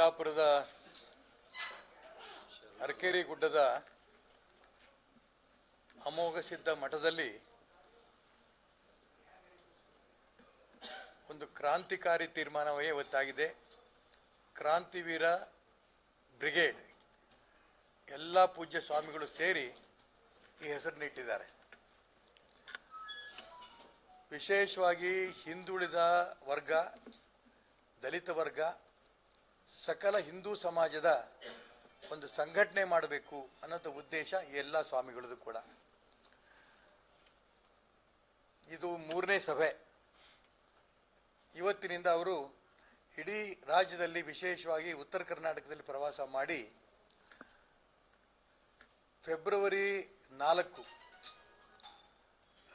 ಬಿಜಾಪುರದ ಅರ್ಕೇರಿ ಗುಡ್ಡದ ಅಮೋಘ ಸಿದ್ಧ ಮಠದಲ್ಲಿ ಒಂದು ಕ್ರಾಂತಿಕಾರಿ ತೀರ್ಮಾನವೇ ಇವತ್ತಾಗಿದೆ. ಕ್ರಾಂತಿವೀರ ಬ್ರಿಗೇಡ್, ಎಲ್ಲ ಪೂಜ್ಯ ಸ್ವಾಮಿಗಳು ಸೇರಿ ಈ ಹೆಸರನ್ನಿಟ್ಟಿದ್ದಾರೆ ವಿಶೇಷವಾಗಿ ಹಿಂದುಳಿದ ವರ್ಗ, ದಲಿತ ವರ್ಗ ಸಕಲ ಹಿಂದೂ ಸಮಾಜದ ಒಂದು ಸಂಘಟನೆ ಮಾಡಬೇಕು ಅನ್ನೋದು ಉದ್ದೇಶ ಎಲ್ಲ ಸ್ವಾಮಿಗಳದ್ದು ಕೂಡ. ಇದು ಮೂರನೇ ಸಭೆ. ಇವತ್ತಿನಿಂದ ಅವರು ಇಡೀ ರಾಜ್ಯದಲ್ಲಿ ವಿಶೇಷವಾಗಿ ಉತ್ತರ ಕರ್ನಾಟಕದಲ್ಲಿ ಪ್ರವಾಸ ಮಾಡಿ ಫೆಬ್ರವರಿ ನಾಲ್ಕು,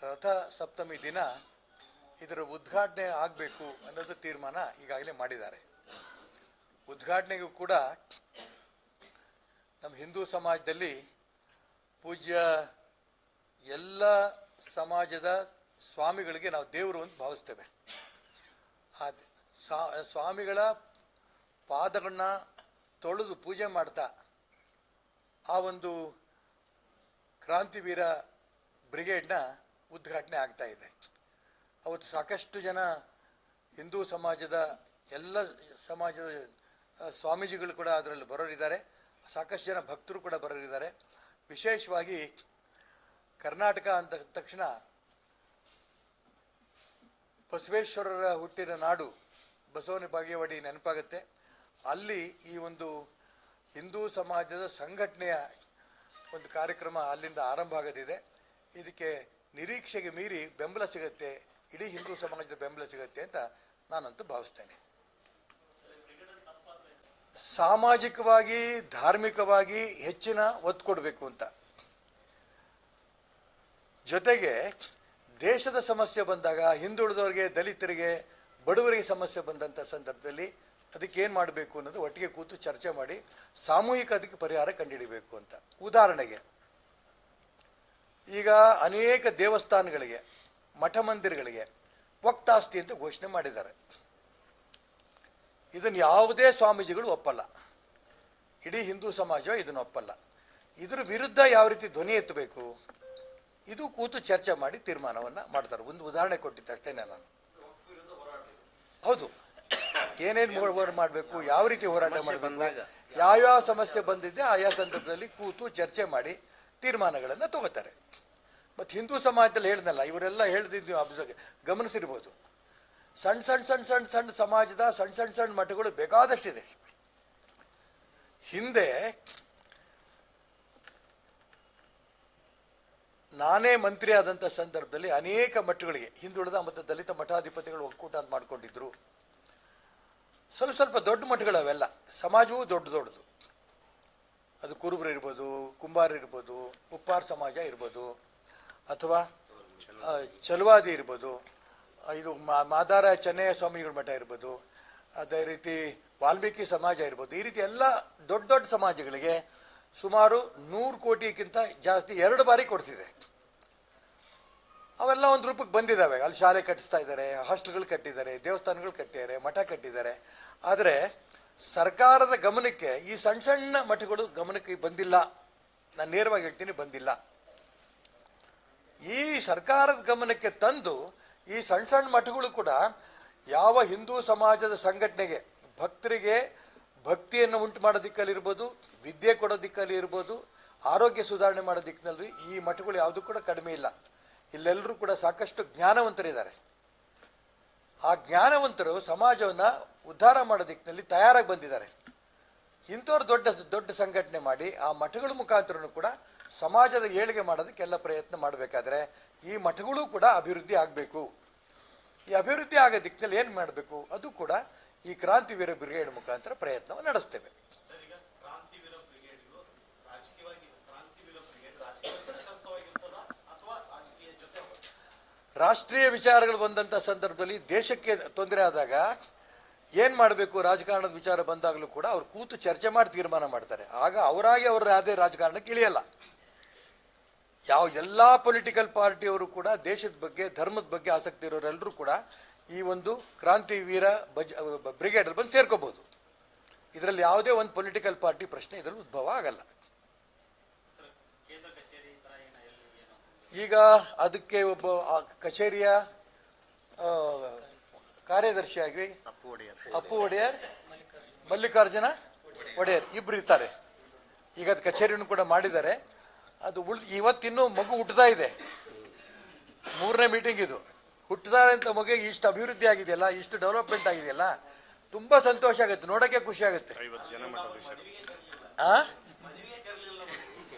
ರಥ ಸಪ್ತಮಿ ದಿನ ಇದರ ಉದ್ಘಾಟನೆ ಆಗಬೇಕು ಅನ್ನೋದು ತೀರ್ಮಾನ ಈಗಾಗಲೇ ಮಾಡಿದ್ದಾರೆ. ಉದ್ಘಾಟನೆಗೂ ಕೂಡ ನಮ್ಮ ಹಿಂದೂ ಸಮಾಜದಲ್ಲಿ ಪೂಜ್ಯ ಎಲ್ಲ ಸಮಾಜದ ಸ್ವಾಮಿಗಳಿಗೆ ನಾವು ದೇವರು ಅಂತ ಭಾವಿಸ್ತೇವೆ. ಆ ಸ್ವಾಮಿಗಳ ಪಾದಗಳನ್ನ ತೊಳೆದು ಪೂಜೆ ಮಾಡ್ತಾ ಆ ಒಂದು ಕ್ರಾಂತಿವೀರ ಬ್ರಿಗೇಡ್ನ ಉದ್ಘಾಟನೆ ಆಗ್ತಾ ಇದೆ. ಅವತ್ತು ಸಾಕಷ್ಟು ಜನ ಹಿಂದೂ ಸಮಾಜದ ಎಲ್ಲ ಸಮಾಜದ ಸ್ವಾಮೀಜಿಗಳು ಕೂಡ ಅದರಲ್ಲಿ ಬರೋರಿದ್ದಾರೆ. ಸಾಕಷ್ಟು ಜನ ಭಕ್ತರು ಕೂಡ ಬರೋರಿದ್ದಾರೆ. ವಿಶೇಷವಾಗಿ ಕರ್ನಾಟಕ ಅಂದ ತಕ್ಷಣ ಬಸವೇಶ್ವರರ ಹುಟ್ಟಿದ ನಾಡು ಬಸವನ ಬಾಗೇವಾಡಿ ನೆನಪಾಗುತ್ತೆ. ಅಲ್ಲಿ ಈ ಒಂದು ಹಿಂದೂ ಸಮಾಜದ ಸಂಘಟನೆಯ ಒಂದು ಕಾರ್ಯಕ್ರಮ ಅಲ್ಲಿಂದ ಆರಂಭ ಆಗೋದಿದೆ. ಇದಕ್ಕೆ ನಿರೀಕ್ಷೆಗೆ ಮೀರಿ ಬೆಂಬಲ ಸಿಗುತ್ತೆ. ಇಡೀ ಹಿಂದೂ ಸಮಾಜದ ಬೆಂಬಲ ಸಿಗುತ್ತೆ ಅಂತ ನಾನಂತೂ ಭಾವಿಸ್ತೇನೆ. ಸಾಮಾಜಿಕವಾಗಿ, ಧಾರ್ಮಿಕವಾಗಿ ಹೆಚ್ಚಿನ ಒತ್ತು ಕೊಡಬೇಕು ಅಂತ. ಜೊತೆಗೆ ದೇಶದ ಸಮಸ್ಯೆ ಬಂದಾಗ, ಹಿಂದುಳಿದವರಿಗೆ, ದಲಿತರಿಗೆ, ಬಡವರಿಗೆ ಸಮಸ್ಯೆ ಬಂದಂಥ ಸಂದರ್ಭದಲ್ಲಿ ಅದಕ್ಕೆ ಏನು ಮಾಡಬೇಕು ಅನ್ನೋದು ಒಟ್ಟಿಗೆ ಕೂತು ಚರ್ಚೆ ಮಾಡಿ, ಸಾಮೂಹಿಕ ಅದಕ್ಕೆ ಪರಿಹಾರ ಕಂಡುಹಿಡಿಬೇಕು ಅಂತ. ಉದಾಹರಣೆಗೆ, ಈಗ ಅನೇಕ ದೇವಸ್ಥಾನಗಳಿಗೆ ಮಠ ಮಂದಿರಗಳಿಗೆ ವಕ್ತಾಸ್ತಿ ಅಂತ ಘೋಷಣೆ ಮಾಡಿದ್ದಾರೆ. ಇದನ್ನು ಯಾವುದೇ ಸ್ವಾಮೀಜಿಗಳು ಒಪ್ಪಲ್ಲ. ಇಡೀ ಹಿಂದೂ ಸಮಾಜ ಇದನ್ನು ಒಪ್ಪಲ್ಲ. ಇದ್ರ ವಿರುದ್ಧ ಯಾವ ರೀತಿ ಧ್ವನಿ ಎತ್ತಬೇಕು ಇದು ಕೂತು ಚರ್ಚೆ ಮಾಡಿ ತೀರ್ಮಾನವನ್ನು ಮಾಡ್ತಾರೆ. ಒಂದು ಉದಾಹರಣೆ ಕೊಟ್ಟಿದ್ದೆ ಅಷ್ಟೇ ನಾನು. ಹೌದು. ಏನೇನು ಹೋರಾಟ ಮಾಡಬೇಕು ಯಾವ ರೀತಿ ಹೋರಾಟ ಮಾಡಬೇಕು ಯಾವ ಯಾವ್ಯಾವ ಸಮಸ್ಯೆ ಬಂದಿದೆ ಆಯಾ ಸಂದರ್ಭದಲ್ಲಿ ಕೂತು ಚರ್ಚೆ ಮಾಡಿ ತೀರ್ಮಾನಗಳನ್ನು ತಗೋತಾರೆ. ಮತ್ತು ಹಿಂದೂ ಸಮಾಜದಲ್ಲಿ ಹೇಳ್ದಲ್ಲ ಇವರೆಲ್ಲ ಹೇಳ್ದಿದ್ದು ಗಮನಿಸಿರ್ಬೋದು. ಸಣ್ಣ ಸಣ್ಣ ಸಣ್ಣ ಸಣ್ಣ ಸಣ್ಣ ಸಮಾಜದ ಸಣ್ಣ ಸಣ್ಣ ಸಣ್ಣ ಮಠಗಳು ಬೇಕಾದಷ್ಟಿದೆ. ಹಿಂದೆ ನಾನೇ ಮಂತ್ರಿ ಆದಂಥ ಸಂದರ್ಭದಲ್ಲಿ ಅನೇಕ ಮಠಗಳಿಗೆ, ಹಿಂದುಳಿದ ಮತ್ತು ದಲಿತ ಮಠಾಧಿಪತಿಗಳು ಒಕ್ಕೂಟ ಅಂತ ಮಾಡ್ಕೊಂಡಿದ್ರು. ಸ್ವಲ್ಪ ಸ್ವಲ್ಪ ದೊಡ್ಡ ಮಠಗಳು ಅವೆಲ್ಲ ಸಮಾಜವೂ ದೊಡ್ಡ ದೊಡ್ಡದು. ಅದು ಕುರುಬರು ಇರ್ಬೋದು, ಕುಂಬಾರ ಇರ್ಬೋದು, ಉಪ್ಪಾರ ಸಮಾಜ ಇರ್ಬೋದು, ಅಥವಾ ಚಲುವಾದಿ ಇರ್ಬೋದು ಇದು ಮಾದಾರ ಚೆನ್ನಯ್ಯ ಸ್ವಾಮಿಗಳ ಮಠ ಇರ್ಬೋದು, ಅದೇ ರೀತಿ ವಾಲ್ಮೀಕಿ ಸಮಾಜ ಇರ್ಬೋದು, ಈ ರೀತಿ ಎಲ್ಲ ದೊಡ್ಡ ದೊಡ್ಡ ಸಮಾಜಗಳಿಗೆ ಸುಮಾರು ನೂರು ಕೋಟಿಗಿಂತ ಜಾಸ್ತಿ ಎರಡು ಬಾರಿ ಕೊಡಿಸಿದೆ. ಅವೆಲ್ಲ ಒಂದು ರೂಪಕ್ಕೆ ಬಂದಿದ್ದಾವೆ ಅಲ್ಲಿ ಶಾಲೆ ಕಟ್ಟಿಸ್ತಾ ಇದ್ದಾರೆ ಹಾಸ್ಟೆಲ್ಗಳು ಕಟ್ಟಿದ್ದಾರೆ ದೇವಸ್ಥಾನಗಳು ಕಟ್ಟಿದ್ದಾರೆ ಮಠ ಕಟ್ಟಿದ್ದಾರೆ ಆದರೆ ಸರ್ಕಾರದ ಗಮನಕ್ಕೆ ಈ ಸಣ್ಣ ಸಣ್ಣ ಮಠಗಳು ಗಮನಕ್ಕೆ ಬಂದಿಲ್ಲ. ನಾನು ನೇರವಾಗಿ ಹೇಳ್ತೀನಿ ಬಂದಿಲ್ಲ. ಈ ಸರ್ಕಾರದ ಗಮನಕ್ಕೆ ತಂದು ಈ ಸಣ್ಣ ಸಣ್ಣ ಮಠಗಳು ಕೂಡ ಯಾವ ಹಿಂದೂ ಸಮಾಜದ ಸಂಘಟನೆಗೆ ಭಕ್ತರಿಗೆ ಭಕ್ತಿಯನ್ನು ಉಂಟು ಮಾಡೋದಿಕ್ಕಲ್ಲಿ ದಿಕ್ಕಲ್ಲಿರ್ಬೋದು, ವಿದ್ಯೆ ಕೊಡೋ ದಿಕ್ಕಲ್ಲಿ ಇರ್ಬೋದು ಆರೋಗ್ಯ ಸುಧಾರಣೆ ಮಾಡೋ ದಿಕ್ಕಿನಲ್ಲಿ ಈ ಮಠಗಳು ಯಾವುದು ಕೂಡ ಕಡಿಮೆ ಇಲ್ಲ. ಇಲ್ಲೆಲ್ಲರೂ ಕೂಡ ಸಾಕಷ್ಟು ಜ್ಞಾನವಂತರಿದ್ದಾರೆ. ಆ ಜ್ಞಾನವಂತರು ಸಮಾಜವನ್ನು ಉದ್ಧಾರ ಮಾಡೋ ದಿಕ್ಕಿನಲ್ಲಿ ತಯಾರಾಗಿ ಬಂದಿದ್ದಾರೆ. ಇಂಥವ್ರು ದೊಡ್ಡ ದೊಡ್ಡ ಸಂಘಟನೆ ಮಾಡಿ ಆ ಮಠಗಳ ಮುಖಾಂತರನು ಕೂಡ ಸಮಾಜದ ಏಳಿಗೆ ಮಾಡೋದಕ್ಕೆಲ್ಲ ಪ್ರಯತ್ನ ಮಾಡಬೇಕಾದ್ರೆ ಈ ಮಠಗಳು ಕೂಡ ಅಭಿವೃದ್ಧಿ ಆಗಬೇಕು. ಈ ಅಭಿವೃದ್ಧಿ ಆಗೋ ದಿಕ್ಕಿನಲ್ಲಿ ಏನು ಮಾಡಬೇಕು? ಅದು ಕೂಡ ಈ ಕ್ರಾಂತಿವೀರ ಬ್ರಿಗೇಡ್ ಮುಖಾಂತರ ಪ್ರಯತ್ನವನ್ನು ನಡೆಸ್ತೇವೆ. ರಾಷ್ಟ್ರೀಯ ವಿಚಾರಗಳು ಬಂದಂಥ ಸಂದರ್ಭದಲ್ಲಿ ದೇಶಕ್ಕೆ ತೊಂದರೆ ಆದಾಗ ಏನು ಮಾಡಬೇಕು? ರಾಜಕಾರಣದ ವಿಚಾರ ಬಂದಾಗಲೂ ಕೂಡ ಅವ್ರು ಕೂತು ಚರ್ಚೆ ಮಾಡಿ ತೀರ್ಮಾನ ಮಾಡ್ತಾರೆ. ಆಗ ಅವರಾಗಿ ಅವರ ಯಾವುದೇ ರಾಜಕಾರಣಕ್ಕೆ ಇಳಿಯಲ್ಲ. ಯಾವ ಎಲ್ಲ ಪೊಲಿಟಿಕಲ್ ಪಾರ್ಟಿಯವರು ಕೂಡ ದೇಶದ ಬಗ್ಗೆ, ಧರ್ಮದ ಬಗ್ಗೆ ಆಸಕ್ತಿ ಇರೋರೆಲ್ಲರೂ ಕೂಡ ಈ ಒಂದು ಕ್ರಾಂತಿವೀರ ಬಜ ಬ್ರಿಗೇಡಲ್ಲಿ ಬಂದು ಸೇರ್ಕೋಬೋದು. ಇದರಲ್ಲಿ ಯಾವುದೇ ಒಂದು ಪೊಲಿಟಿಕಲ್ ಪಾರ್ಟಿ ಪ್ರಶ್ನೆ ಇದರಲ್ಲಿ ಉದ್ಭವ ಆಗಲ್ಲ. ಈಗ ಅದಕ್ಕೆ ಒಬ್ಬ ಕಚೇರಿಯ ಕಾರ್ಯದರ್ಶಿಯಾಗಿ ಅಪ್ಪು ಒಡೆಯರ್. ಅಪ್ಪು ಒಡೆಯರ್ ಮಲ್ಲಿಕಾರ್ಜುನ ಒಡೆಯರ್ ಇಬ್ರು ಇರ್ತಾರೆ. ಈಗ ಅದು ಕಚೇರಿಯನ್ನು ಕೂಡ ಮಾಡಿದ್ದಾರೆ. ಅದು ಉಳ್ ಇವತ್ತಿನ್ನೂ ಮಗು ಹುಟ್ಟುತ್ತಾ ಇದೆ. ಮೂರನೇ ಮೀಟಿಂಗ್ ಇದು. ಹುಟ್ಟಿದಾರೆ ಅಂತ ಮಗುಗೆ ಇಷ್ಟು ಅಭಿವೃದ್ಧಿ ಆಗಿದೆಯಲ್ಲ ಇಷ್ಟು ಡೆವಲಪ್ಮೆಂಟ್ ಆಗಿದೆಯಲ್ಲ ತುಂಬ ಸಂತೋಷ ಆಗುತ್ತೆ ನೋಡೋಕ್ಕೆ ಖುಷಿ ಆಗುತ್ತೆ.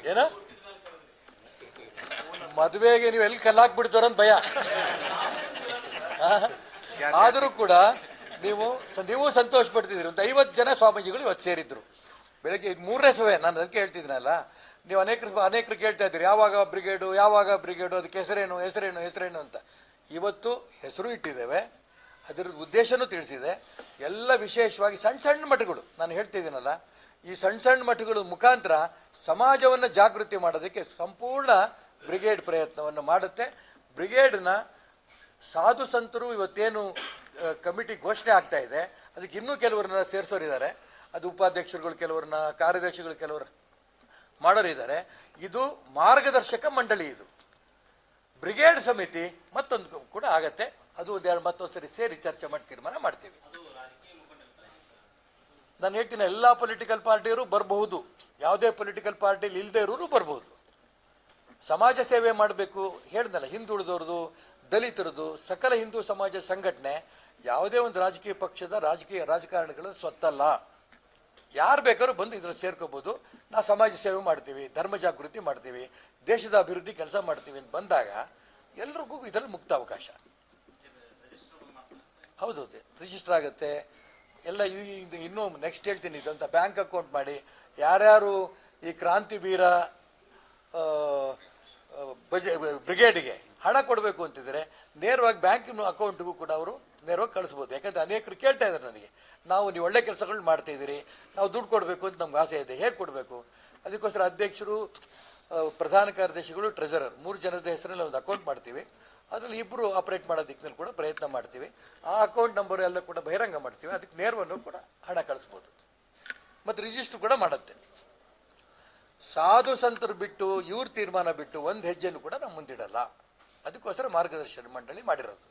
ಏನು? ಮದುವೆಗೆ ನೀವು ಎಲ್ಲಿ ಕಲ್ಲಾಕ್ಬಿಡ್ತಾರ ಅಂತ ಭಯ. ಆ? ಆದರೂ ಕೂಡ ನೀವು ನೀವು ಸಂತೋಷ ಪಡ್ತಿದ್ದೀರಿ ಒಂದು ಐವತ್ತು ಜನ ಸ್ವಾಮೀಜಿಗಳು ಇವತ್ತು ಸೇರಿದ್ರು. ಬೆಳಗ್ಗೆ ಮೂರನೇ ಸಭೆ, ನಾನು ಅದಕ್ಕೆ ಹೇಳ್ತಿದ್ದೀನಲ್ಲ. ನೀವು ಅನೇಕರು ಅನೇಕರು ಕೇಳ್ತಾ ಇದ್ದೀರಿ. ಯಾವಾಗ ಬ್ರಿಗೇಡು ಯಾವಾಗ ಬ್ರಿಗೇಡು ಅದಕ್ಕೆ ಹೆಸರೇನು ಹೆಸರೇನು ಹೆಸರೇನು ಅಂತ. ಇವತ್ತು ಹೆಸರು ಇಟ್ಟಿದ್ದೇವೆ. ಅದರ ಉದ್ದೇಶನೂ ತಿಳಿಸಿದೆ. ಎಲ್ಲ ವಿಶೇಷವಾಗಿ ಸಣ್ಣ ಸಣ್ಣ ಮಠಗಳು, ನಾನು ಹೇಳ್ತಿದ್ದೀನಲ್ಲ. ಈ ಸಣ್ಣ ಸಣ್ಣ ಮಠಗಳ ಮುಖಾಂತರ ಸಮಾಜವನ್ನು ಜಾಗೃತಿ ಮಾಡೋದಕ್ಕೆ ಸಂಪೂರ್ಣ ಬ್ರಿಗೇಡ್ ಪ್ರಯತ್ನವನ್ನು ಮಾಡುತ್ತೆ. ಬ್ರಿಗೇಡ್ನ ಸಾಧು ಸಂತರು ಇವತ್ತೇನು ಕಮಿಟಿ ಘೋಷಣೆ ಆಗ್ತಾ ಇದೆ. ಅದಕ್ಕೆ ಇನ್ನೂ ಕೆಲವರನ್ನ ಸೇರಿಸೋರಿದ್ದಾರೆ. ಅದು ಉಪಾಧ್ಯಕ್ಷರುಗಳು ಕೆಲವ್ರನ್ನ, ಕಾರ್ಯದರ್ಶಿಗಳು ಕೆಲವರು ಮಾಡೋರಿದ್ದಾರೆ. ಇದು ಮಾರ್ಗದರ್ಶಕ ಮಂಡಳಿ ಇದು. ಬ್ರಿಗೇಡ್ ಸಮಿತಿ ಮತ್ತೊಂದು ಕೂಡ ಆಗತ್ತೆ. ಅದು ಒಂದೆರಡು ಮತ್ತೊಂದು ಸರಿ ಸೇರಿ ಚರ್ಚೆ ಮಾಡಿ ತೀರ್ಮಾನ ಮಾಡ್ತೀವಿ. ನಾನು ಹೇಳ್ತೀನಿ, ಎಲ್ಲ ಪೊಲಿಟಿಕಲ್ ಪಾರ್ಟಿಯವರು ಬರಬಹುದು. ಯಾವುದೇ ಪೊಲಿಟಿಕಲ್ ಪಾರ್ಟಿಲಿ ಇಲ್ಲದೆ ಇರೋರು ಬರಬಹುದು. ಸಮಾಜ ಸೇವೆ ಮಾಡಬೇಕು. ಹೇಳ್ದಲ್ಲ, ಹಿಂದುಳಿದವ್ರದ್ದು ದಲಿತರದು ಸಕಲ ಹಿಂದೂ ಸಮಾಜ ಸಂಘಟನೆ ಯಾವುದೇ ಒಂದು ರಾಜಕೀಯ ಪಕ್ಷದ ರಾಜಕೀಯ ರಾಜಕಾರಣಿಗಳ ಸ್ವತ್ತಲ್ಲ. ಯಾರು ಬೇಕಾದ್ರೂ ಬಂದು ಇದ್ರಲ್ಲಿ ಸೇರ್ಕೋಬೋದು. ನಾವು ಸಮಾಜ ಸೇವೆ ಮಾಡ್ತೀವಿ, ಧರ್ಮ ಜಾಗೃತಿ ಮಾಡ್ತೀವಿ, ದೇಶದ ಅಭಿವೃದ್ಧಿ ಕೆಲಸ ಮಾಡ್ತೀವಿ ಅಂತ ಬಂದಾಗ ಎಲ್ರಿಗೂ ಇದರಲ್ಲಿ ಮುಕ್ತ ಅವಕಾಶ. ಹೌದು ರಿಜಿಸ್ಟರ್ ಆಗುತ್ತೆ. ಎಲ್ಲ ಇದು ಇನ್ನೂ ನೆಕ್ಸ್ಟ್ ಹೇಳ್ತೀನಿ ಇದಂತ ಬ್ಯಾಂಕ್ ಅಕೌಂಟ್ ಮಾಡಿ. ಯಾರ್ಯಾರು ಈ ಕ್ರಾಂತಿವೀರ ಬಜೆ ಬ್ರಿಗೇಡ್ಗೆ ಹಣ ಕೊಡಬೇಕು ಅಂತಿದ್ದರೆ ನೇರವಾಗಿ ಬ್ಯಾಂಕಿನ ಅಕೌಂಟ್ಗೂ ಕೂಡ ಅವರು ನೇರವಾಗಿ ಕಳಿಸ್ಬೋದು. ಯಾಕಂದರೆ ಅನೇಕರು ಕೇಳ್ತಾ ಇದ್ದಾರೆ ನನಗೆ, ನಾವು ನೀವು ಒಳ್ಳೆ ಕೆಲಸಗಳು ಮಾಡ್ತಾ ಇದ್ದೀರಿ, ನಾವು ದುಡ್ಡು ಕೊಡಬೇಕು ಅಂತ ನಮ್ಗೆ ಆಸೆ ಇದೆ, ಹೇಗೆ ಕೊಡಬೇಕು? ಅದಕ್ಕೋಸ್ಕರ ಅಧ್ಯಕ್ಷರು ಪ್ರಧಾನ ಕಾರ್ಯದರ್ಶಿಗಳು, ಟ್ರೆಜರರ್, ಮೂರು ಜನದ ಹೆಸರಲ್ಲಿ ಒಂದು ಅಕೌಂಟ್ ಮಾಡ್ತೀವಿ. ಅದರಲ್ಲಿ ಇಬ್ಬರು ಆಪರೇಟ್ ಮಾಡೋ ದಿಕ್ಕಿನಲ್ಲಿ ಕೂಡ ಪ್ರಯತ್ನ ಮಾಡ್ತೀವಿ. ಆ ಅಕೌಂಟ್ ನಂಬರ್ ಎಲ್ಲ ಕೂಡ ಬಹಿರಂಗ ಮಾಡ್ತೀವಿ. ಅದಕ್ಕೆ ನೇರವನ್ನು ಕೂಡ ಹಣ ಕಳಿಸ್ಬೋದು. ಮತ್ತು ರಿಜಿಸ್ಟರ್ ಕೂಡ ಮಾಡುತ್ತೆ. ಸಾಧು ಸಂತರು ಬಿಟ್ಟು, ಇವ್ರ ತೀರ್ಮಾನ ಬಿಟ್ಟು ಒಂದು ಹೆಜ್ಜೆಯನ್ನು ಕೂಡ ನಾವು ಮುಂದಿಡಲ್ಲ ಅದಕ್ಕೋಸ್ಕರ ಮಾರ್ಗದರ್ಶನ ಮಂಡಳಿ ಮಾಡಿರೋದು.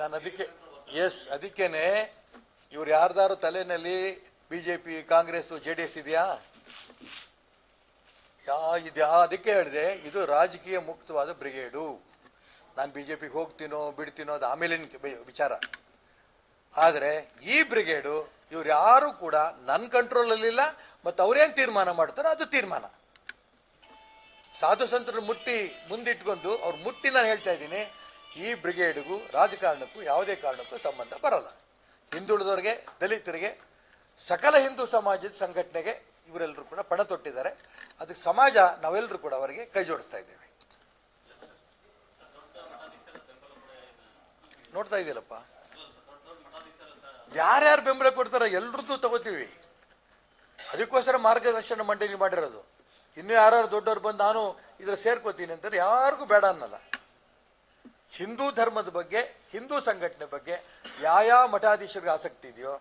ನಾನು ಅದಕ್ಕೆ ಎಸ್ ಅದಕ್ಕೇನೆ, ಇವ್ರು ಯಾರ್ದಾರು ತಲೆಯಲ್ಲಿ B J P Congress J D S ಇದೆಯಾ? ಯಾ, ಇದು ಅದಕ್ಕೆ ಹೇಳಿದೆ, ಇದು ರಾಜಕೀಯ ಮುಕ್ತವಾದ ಬ್ರಿಗೇಡು. ನಾನು ಬಿ ಜೆ ಪಿಗೆ ಹೋಗ್ತೀನೋ, ಬಿಡ್ತೀನೋ, ಅದು ಆಮೇಲೆ ವಿಚಾರ. ಆದರೆ ಈ ಬ್ರಿಗೇಡು, ಇವ್ರು ಯಾರು ಕೂಡ ನನ್ನ ಕಂಟ್ರೋಲಲ್ಲಿಲ್ಲ ಮತ್ತು ಅವ್ರೇನು ತೀರ್ಮಾನ ಮಾಡ್ತಾರೋ ಅದು ತೀರ್ಮಾನ. ಸಾಧು ಸಂತರನ್ನು ಮುಟ್ಟಿ ಮುಂದಿಟ್ಕೊಂಡು, ಅವ್ರು ಮುಟ್ಟಿ ನಾನು ಹೇಳ್ತಾ ಇದ್ದೀನಿ, ಈ ಬ್ರಿಗೇಡ್ಗೂ, ರಾಜಕಾರಣಕ್ಕೂ ಯಾವುದೇ ಕಾರಣಕ್ಕೂ ಸಂಬಂಧ ಬರಲ್ಲ. ಹಿಂದುಳಿದವರಿಗೆ, ದಲಿತರಿಗೆ, ಸಕಲ ಹಿಂದೂ ಸಮಾಜದ ಸಂಘಟನೆಗೆ ಇವರೆಲ್ಲರೂ ಕೂಡ ಪಣ ತೊಟ್ಟಿದ್ದಾರೆ. ಅದಕ್ಕೆ ಸಮಾಜ ನಾವೆಲ್ಲರೂ ಕೂಡ ಅವರಿಗೆ ಕೈ ಜೋಡಿಸ್ತಾ ಇದ್ದೇವೆ. ನೋಡ್ತಾ ಇದೆಯಲ್ಲಪ್ಪ? ಯಾರ್ಯಾರು ಬೆಂಬಲ ಕೊಡ್ತಾರೆ ಎಲ್ರದ್ದು ತಗೋತೀವಿ. ಅದಕ್ಕೋಸ್ಕರ ಮಾರ್ಗದರ್ಶನ ಮಂಡಳಿ ಮಾಡಿರೋದು. ಇನ್ನು ಯಾರು ದೊಡ್ಡವ್ರು ಬಂದು ನಾನು ಇದ್ರ ಸೇರ್ಕೋತೀನಿ ಅಂತಾರೆ ಯಾರಿಗೂ ಬೇಡ ಅನ್ನಲ್ಲ. ಹಿಂದೂ ಧರ್ಮದ ಬಗ್ಗೆ, ಹಿಂದೂ ಸಂಘಟನೆ ಬಗ್ಗೆ ಯಾವ ಮಠಾಧೀಶರಿಗೆ ಆಸಕ್ತಿ ಇದೆಯೋ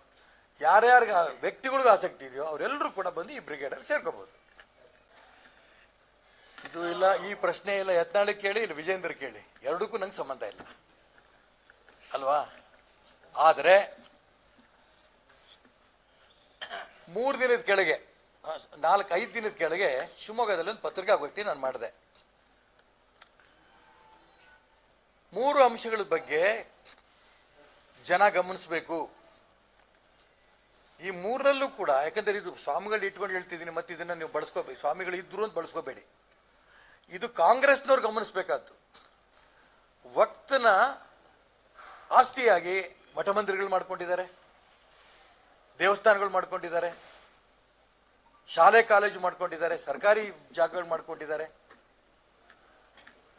ಯಾರ್ಯಾರಿಗೆ ವ್ಯಕ್ತಿಗಳಿಗೂ ಆಸಕ್ತಿ ಇದೆಯೋ ಅವರೆಲ್ಲರೂ ಕೂಡ ಬಂದು ಈ ಬ್ರಿಗೇಡಲ್ಲಿ ಸೇರ್ಕೋಬೋದು. ಇದು ಇಲ್ಲ, ಈ ಪ್ರಶ್ನೆ ಇಲ್ಲ, ಯತ್ನಾಳಿ ಕೇಳಿ ಇಲ್ಲ ವಿಜೇಂದ್ರ ಕೇಳಿ? ಎರಡಕ್ಕೂ ನಂಗೆ ಸಂಬಂಧ ಇಲ್ಲ. ಅಲ್ವಾ? ಆದರೆ, ಮೂರು ದಿನದ ಕೆಳಗೆ ನಾಲ್ಕು ಐದು ದಿನದ ಕೆಳಗೆ ಶಿವಮೊಗ್ಗದಲ್ಲಿ ಒಂದು ಪತ್ರಿಕಾಗೋಷ್ಠಿ ನಾನು ಮಾಡಿದೆ. ಮೂರು ಅಂಶಗಳ ಬಗ್ಗೆ ಜನ ಗಮನಿಸಬೇಕು. ಈ ಮೂರರಲ್ಲೂ ಕೂಡ, ಯಾಕಂದರೆ ಇದು ಸ್ವಾಮಿಗಳು ಇಟ್ಕೊಂಡು ಹೇಳ್ತಿದ್ದೀನಿ, ಮತ್ತೆ ಇದನ್ನು ನೀವು ಬಳಸ್ಕೋಬೇಕು ಸ್ವಾಮಿಗಳು ಇದ್ರು ಅಂತ ಬಳಸ್ಕೋಬೇಡಿ. ಇದು ಕಾಂಗ್ರೆಸ್ನವ್ರು ಗಮನಿಸಬೇಕಾದ್ದು. ವಕ್ತನ ಆಸ್ತಿಯಾಗಿ ಮಠ ಮಂದಿರಗಳು ಮಾಡ್ಕೊಂಡಿದ್ದಾರೆ, ದೇವಸ್ಥಾನಗಳು ಮಾಡ್ಕೊಂಡಿದ್ದಾರೆ, ಶಾಲೆ, ಕಾಲೇಜು ಮಾಡ್ಕೊಂಡಿದ್ದಾರೆ, ಸರ್ಕಾರಿ ಜಾಗಗಳು ಮಾಡ್ಕೊಂಡಿದ್ದಾರೆ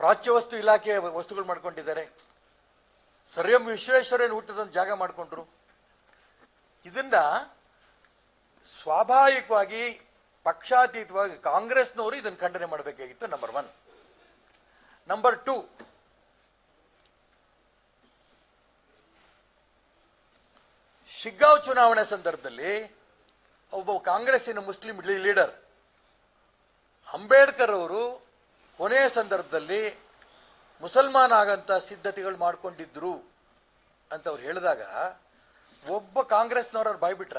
ಪ್ರಾಚ್ಯ ವಸ್ತು ಇಲಾಖೆಯ ವಸ್ತುಗಳು ಮಾಡ್ಕೊಂಡಿದ್ದಾರೆ. ಸರ್ ಎಂ ವಿಶ್ವೇಶ್ವರಯ್ಯನ ಹುಟ್ಟದಂತ ಜಾಗ ಮಾಡಿಕೊಂಡ್ರು. ಇದನ್ನ ಸ್ವಾಭಾವಿಕವಾಗಿ ಪಕ್ಷಾತೀತವಾಗಿ ಕಾಂಗ್ರೆಸ್ನವರು ಇದನ್ನು ಖಂಡನೆ ಮಾಡಬೇಕಾಗಿತ್ತು number one number two Shiggaon ಚುನಾವಣೆ ಸಂದರ್ಭದಲ್ಲಿ ಒಬ್ಬ ಕಾಂಗ್ರೆಸ್ಸಿನ ಮುಸ್ಲಿಂ ಲೀಡರ್ ಅಂಬೇಡ್ಕರ್ ಅವರು ಕೊನೆಯ ಸಂದರ್ಭದಲ್ಲಿ ಮುಸಲ್ಮಾನ್ ಆಗಂತ ಸಿದ್ಧತೆಗಳು ಮಾಡ್ಕೊಂಡಿದ್ದರು ಅಂತ ಅವ್ರು ಹೇಳಿದಾಗ ಒಬ್ಬ ಕಾಂಗ್ರೆಸ್ನವ್ರು ಬಾಯ್ಬಿಟ್ರ?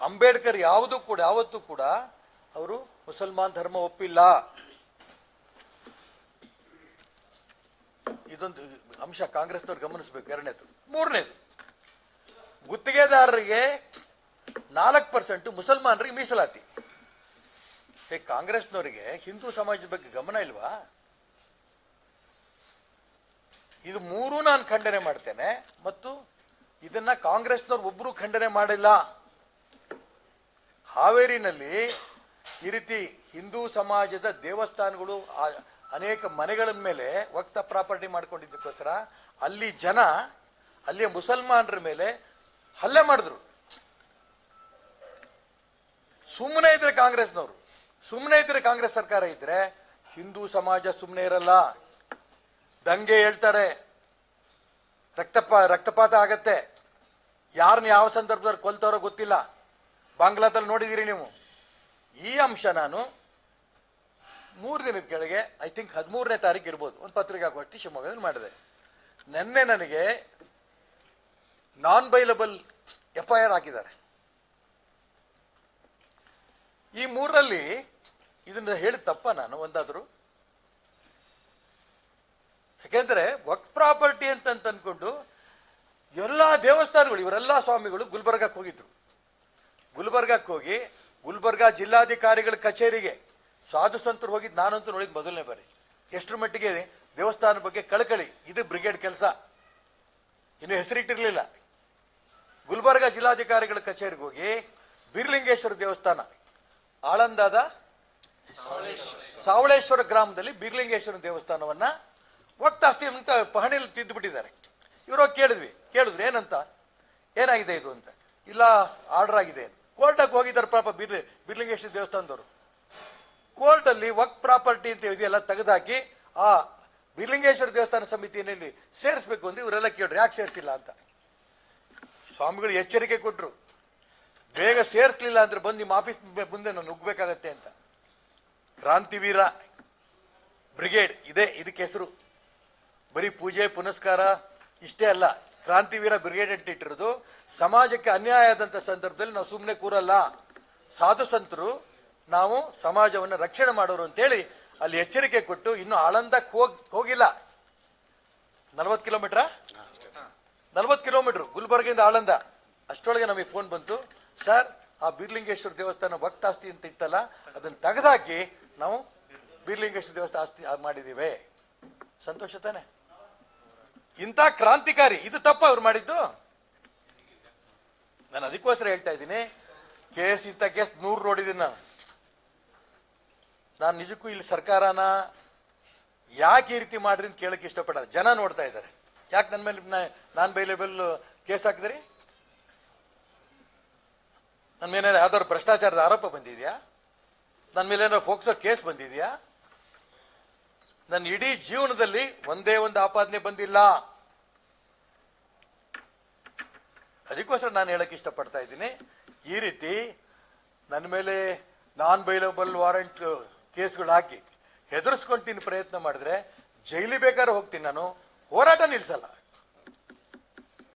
ಅಂಬೇಡ್ಕರ್ ಯಾವುದು ಕೂಡ, ಯಾವತ್ತೂ ಕೂಡ ಅವರು ಮುಸಲ್ಮಾನ್ ಧರ್ಮ ಒಪ್ಪಿಲ್ಲ. ಇದೊಂದು ಅಂಶ ಕಾಂಗ್ರೆಸ್ನವ್ರು ಗಮನಿಸಬೇಕು, ಎರಡನೇದು. ಮೂರನೇದು, ಗುತ್ತಿಗೆದಾರರಿಗೆ ನಾಲ್ಕು ಪರ್ಸೆಂಟ್ ಮುಸಲ್ಮಾನರಿಗೆ ಮೀಸಲಾತಿ. ಹೇ ಕಾಂಗ್ರೆಸ್ನವರಿಗೆ ಹಿಂದೂ ಸಮಾಜದ ಬಗ್ಗೆ ಗಮನ ಇಲ್ವಾ? ಇದು ಮೂರೂ ನಾನು ಖಂಡನೆ ಮಾಡ್ತೇನೆ, ಮತ್ತು ಇದನ್ನ ಕಾಂಗ್ರೆಸ್ನವ್ರು ಒಬ್ಬರು ಖಂಡನೆ ಮಾಡಿಲ್ಲ. ಹಾವೇರಿನಲ್ಲಿ ಈ ರೀತಿ ಹಿಂದೂ ಸಮಾಜದ ದೇವಸ್ಥಾನಗಳು ಅನೇಕ ಮನೆಗಳ ಮೇಲೆ ವಕ್ತ ಪ್ರಾಪರ್ಟಿ ಮಾಡ್ಕೊಂಡಿದ್ದಕ್ಕೋಸ್ಕರ ಅಲ್ಲಿ ಜನ, ಅಲ್ಲಿಯ ಮುಸಲ್ಮಾನರ ಮೇಲೆ ಹಲ್ಲೆ ಮಾಡಿದ್ರು. ಸುಮ್ಮನೆ ಇದ್ರೆ ಕಾಂಗ್ರೆಸ್ನವರು ಸುಮ್ಮನೆ ಇದ್ರೆ ಕಾಂಗ್ರೆಸ್ ಸರ್ಕಾರ ಇದ್ರೆ ಹಿಂದೂ ಸಮಾಜ ಸುಮ್ಮನೆ ಇರಲ್ಲ. ದಂಗೆ ಹೇಳ್ತಾರೆ. ರಕ್ತಪ, ರಕ್ತಪಾತ ಆಗತ್ತೆ. ಯಾರನ್ನ ಯಾವ ಸಂದರ್ಭದಲ್ಲಿ ಕೊಲ್ತಾರೋ ಗೊತ್ತಿಲ್ಲ. ಬಾಂಗ್ಲಾದಲ್ಲಿ ನೋಡಿದ್ದೀರಿ ನೀವು. ಈ ಅಂಶ ನಾನು ಮೂರು ದಿನದ ಕೆಳಗೆ ಐ ಥಿಂಕ್ ಹದಿಮೂರನೇ ತಾರೀಕು ಇರ್ಬೋದು, ಒಂದು ಪತ್ರಿಕಾಗೋಷ್ಠಿ ಶಿವಮೊಗ್ಗದಲ್ಲಿ ಮಾಡಿದೆ. ನಿನ್ನೆ ನನಗೆ non bailable F I R ಹಾಕಿದ್ದಾರೆ. ಈ ಮೂರರಲ್ಲಿ ಇದನ್ನ ಹೇಳಿದ ತಪ್ಪ ನಾನು, ಒಂದಾದರೂ. ಯಾಕೆಂದ್ರೆ ವಕ್ ಪ್ರಾಪರ್ಟಿ ಅಂತ ಅಂದ್ಕೊಂಡು ಎಲ್ಲ ದೇವಸ್ಥಾನಗಳು, ಇವರೆಲ್ಲ ಸ್ವಾಮಿಗಳು ಗುಲ್ಬರ್ಗಕ್ಕೆ ಹೋಗಿದ್ರು. ಗುಲ್ಬರ್ಗಕ್ಕೆ ಹೋಗಿ ಗುಲ್ಬರ್ಗ ಜಿಲ್ಲಾಧಿಕಾರಿಗಳ ಕಚೇರಿಗೆ ಸಾಧು ಸಂತರು ಹೋಗಿದ್ದು ನಾನಂತೂ ನೋಡಿದ್ದು ಮೊದಲನೇ ಬಾರಿ. ಎಷ್ಟರ ಮಟ್ಟಿಗೆ ದೇವಸ್ಥಾನದ ಬಗ್ಗೆ ಕಳಕಳಿ, ಇದು ಬ್ರಿಗೇಡ್ ಕೆಲಸ. ಇನ್ನು ಹೆಸರಿಟ್ಟಿರಲಿಲ್ಲ. ಗುಲ್ಬರ್ಗ ಜಿಲ್ಲಾಧಿಕಾರಿಗಳ ಕಚೇರಿಗೆ ಹೋಗಿ ಬಿರ್ಲಿಂಗೇಶ್ವರ ದೇವಸ್ಥಾನ, ಆಳಂದಾದ ಸಾವಳೇಶ್ವರ ಗ್ರಾಮದಲ್ಲಿ ಬಿರ್ಲಿಂಗೇಶ್ವರ ದೇವಸ್ಥಾನವನ್ನ ವಕ್ತಾಸ್ತಿ ಅಂತ ಪಹಣಿಯಲ್ಲಿ ತಿದ್ದುಬಿಟ್ಟಿದ್ದಾರೆ. ಇವರು ಕೇಳಿದ್ವಿ, ಕೇಳಿದ್ರು, ಏನಂತ? ಏನಾಗಿದೆ ಇದು ಅಂತ. ಇಲ್ಲ, ಆರ್ಡರ್ ಆಗಿದೆ ಕೋರ್ಟಾಗಿ ಹೋಗಿದ್ದಾರೆ ಪಾಪ ಬಿರ್ಲಿ, ಬಿರ್ಲಿಂಗೇಶ್ವರ ದೇವಸ್ಥಾನದವರು. ಕೋರ್ಟಲ್ಲಿ ವಕ್ ಪ್ರಾಪರ್ಟಿ ಅಂತ ಇದೆಯಲ್ಲ ತೆಗೆದುಹಾಕಿ ಆ ಬಿರ್ಲಿಂಗೇಶ್ವರ ದೇವಸ್ಥಾನ ಸಮಿತಿಯಲ್ಲಿ ಸೇರಿಸ್ಬೇಕು ಅಂದ್ರೆ ಇವರೆಲ್ಲ ಕೇಳ್ರಿ ಯಾಕೆ ಸೇರಿಸಿಲ್ಲ ಅಂತ? ಸ್ವಾಮಿಗಳು ಎಚ್ಚರಿಕೆ ಕೊಟ್ಟರು ಬೇಗ ಸೇರಿಸ್ಲಿಲ್ಲ ಅಂದ್ರೆ ಬಂದು ನಿಮ್ಮ ಆಫೀಸ್ ಮುಂದೆ ನಾನು ನುಗ್ಗಬೇಕಾಗತ್ತೆ ಅಂತ. ಕ್ರಾಂತಿವೀರ ಬ್ರಿಗೇಡ್ ಇದೆ, ಇದಕ್ಕೆ ಹೆಸರು. ಪೂಜೆ ಪುನಸ್ಕಾರ ಇಷ್ಟೇ ಅಲ್ಲ, ಕ್ರಾಂತಿವೀರ ಬ್ರಿಗೇಡ್ ಅಂತ ಇಟ್ಟಿರೋದು ಸಮಾಜಕ್ಕೆ ಅನ್ಯಾಯ ಆದಂಥ ಸಂದರ್ಭದಲ್ಲಿ ನಾವು ಸುಮ್ಮನೆ ಕೂರಲ್ಲ. ಸಾಧು ಸಂತರು, ನಾವು ಸಮಾಜವನ್ನು ರಕ್ಷಣೆ ಮಾಡೋರು ಅಂತೇಳಿ ಅಲ್ಲಿ ಎಚ್ಚರಿಕೆ ಕೊಟ್ಟು ಇನ್ನು ಆಳಂದಕ್ಕೆ ಹೋಗ್, ಹೋಗಿಲ್ಲ. ನಲ್ವತ್ತು ಕಿಲೋಮೀಟ್ರಾ? ನಲ್ವತ್ತು ಕಿಲೋಮೀಟ್ರ್ ಗುಲ್ಬರ್ಗಿಂದ ಆಳಂದ. ಅಷ್ಟರೊಳಗೆ ನಮಗೆ ಫೋನ್ ಬಂತು. ಸರ್ ಆ ಬಿರ್ಲಿಂಗೇಶ್ವರ ದೇವಸ್ಥಾನ ಭಕ್ತಾಸ್ತಿ ಅಂತ ಇತ್ತಲ್ಲ, ಅದನ್ನು ತೆಗೆದಾಕಿ ನಾವು ಬಿರ್ಲಿಂಗೇಶ್ವರ ದೇವಸ್ಥಾನ ಆಸ್ತಿ ಮಾಡಿದ್ದೀವಿ ಸಂತೋಷ ತಾನೆ? ಇಂಥ ಕ್ರಾಂತಿಕಾರಿ, ಇದು ತಪ್ಪ ಅವ್ರು ಮಾಡಿದ್ದು? ನಾನು ಅದಕ್ಕೋಸ್ಕರ ಹೇಳ್ತಾ ಇದ್ದೀನಿ, ಕೇಸ್ ಇಂಥ ಕೇಸ್ ನೂರು ನೋಡಿದ್ದೀನಿ ನಾನು. ನಾನು ನಿಜಕ್ಕೂ ಇಲ್ಲಿ ಸರ್ಕಾರನ ಯಾಕೆ ಈ ರೀತಿ ಮಾಡ್ರಿ ಅಂತ ಕೇಳಕ್ಕೆ ಇಷ್ಟಪಡಲ್ಲ. ಜನ ನೋಡ್ತಾ ಇದ್ದಾರೆ. ಯಾಕೆ ನನ್ನ ಮೇಲೆ ನಾನ್ ಬೈಲೇಬಲ್ ಕೇಸ್ ಹಾಕಿದ್ರಿ? ನನ್ನ ಮೇಲೆ ಯಾವ್ದಾದ್ರು ಭ್ರಷ್ಟಾಚಾರದ ಆರೋಪ ಬಂದಿದೆಯಾ? ನನ್ನ ಮೇಲೆ ಏನಾದ್ರು ಫೋಕ್ಸೋ ಕೇಸ್ ಬಂದಿದೆಯಾ? ನನ್ನ ಇಡೀ ಜೀವನದಲ್ಲಿ ಒಂದೇ ಒಂದು ಆಪಾದನೆ ಬಂದಿಲ್ಲ. ಅದಕ್ಕೋಸ್ಕರ ನಾನು ಹೇಳಕ್ಕೆ ಇಷ್ಟಪಡ್ತಾ ಇದ್ದೀನಿ. ಈ ರೀತಿ ನನ್ನ ಮೇಲೆ ನಾನ್ ಬೈಲಬಲ್ ವಾರೆಂಟ್ ಕೇಸ್ಗಳು ಹಾಕಿ ಹೆದರ್ಸ್ಕೊಂತೀನಿ ಪ್ರಯತ್ನ ಮಾಡಿದ್ರೆ ಜೈಲಿ ಬೇಕಾದ್ರೆ ಹೋಗ್ತೀನಿ ನಾನು. ಹೋರಾಟ ನಿಲ್ಸಲ್ಲ.